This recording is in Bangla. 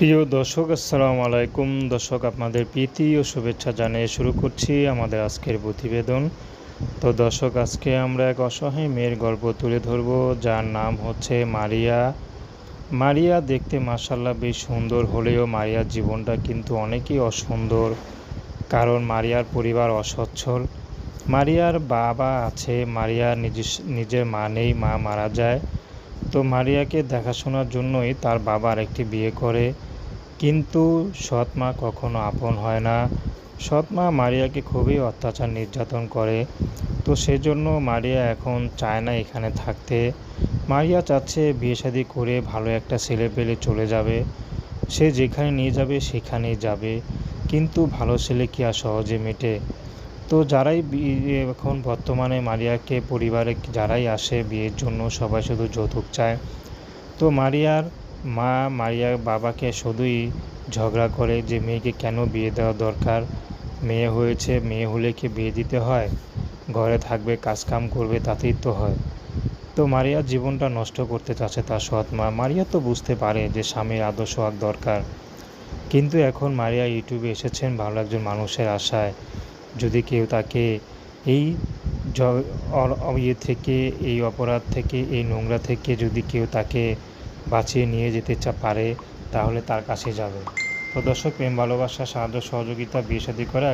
প্রিয় দর্শক, আসসালামু আলাইকুম। দর্শক, আপনাদের প্রীতি ও শুভেচ্ছা জানিয়ে শুরু করছি আমাদের আজকের প্রতিবেদন। তো দর্শক, আজকে আমরা এক অসহায় মেয়ের গল্প তুলে ধরব, যার নাম হচ্ছে মারিয়া। মারিয়া দেখতে মাসাল্লাহ বেশ সুন্দর, হলেও মারিয়ার জীবনটা কিন্তু অনেকই অসুন্দর, কারণ মারিয়ার পরিবার অসচ্ছল। মারিয়ার বাবা আছে মারিয়া নিজের নিজের মা নেই, মা মারা যায়। তো মারিয়াকে দেখাশোনার জন্যই তার বাবার একটি বিয়ে করে। কিন্তু সৎ মা কখনো আপন হয় না। সৎ মা মারিয়াকে খুবই অত্যাচার নির্যাতন করে। তো সেজন্য মারিয়া এখন চায় না এখানে থাকতে। মারিয়া চাচ্ছে বিয়ে শাদি করে ভালো একটা ছেলে পেলে চলে যাবে। সে যেখানে নিয়ে যাবে সেখানেই যাবে। কিন্তু ভালো ছেলে কি আর সহজে মেটে? তো যারাই এখন বর্তমানে মারিয়াকে পরিবারে যারাই আসে বিয়ের জন্য সবাই শুধু যৌতুক চায়। তো মারিয়ার মা মারিয়ার বাবাকে শুধুই ঝগড়া করে যে মেয়েকে কেন বিয়ে দেওয়া দরকার? মেয়ে হয়েছে, মেয়ে হলে কি বিয়ে দিতে হয়? ঘরে থাকবে, কাজকাম করবে, তাতেই তো হয়। তো মারিয়ার জীবনটা নষ্ট করতে চাচ্ছে তার সৎ মা। মারিয়া তো বুঝতে পারে যে স্বামীর আদর্শ হওয়ার দরকার। কিন্তু এখন মারিয়া ইউটিউবে এসেছেন ভালো একজন মানুষের আশায়। যদি কেউ তাকে এই ইয়ে থেকে, এই অপরাধ থেকে, এই নোংরা থেকে যদি কেউ তাকে বাঁচিয়ে নিয়ে যেতে পারে, তাহলে তার কাছে যাবে। তো দর্শক, প্রেম, ভালোবাসা, সাহায্য, সহযোগিতা, বিয়ে শাদী করে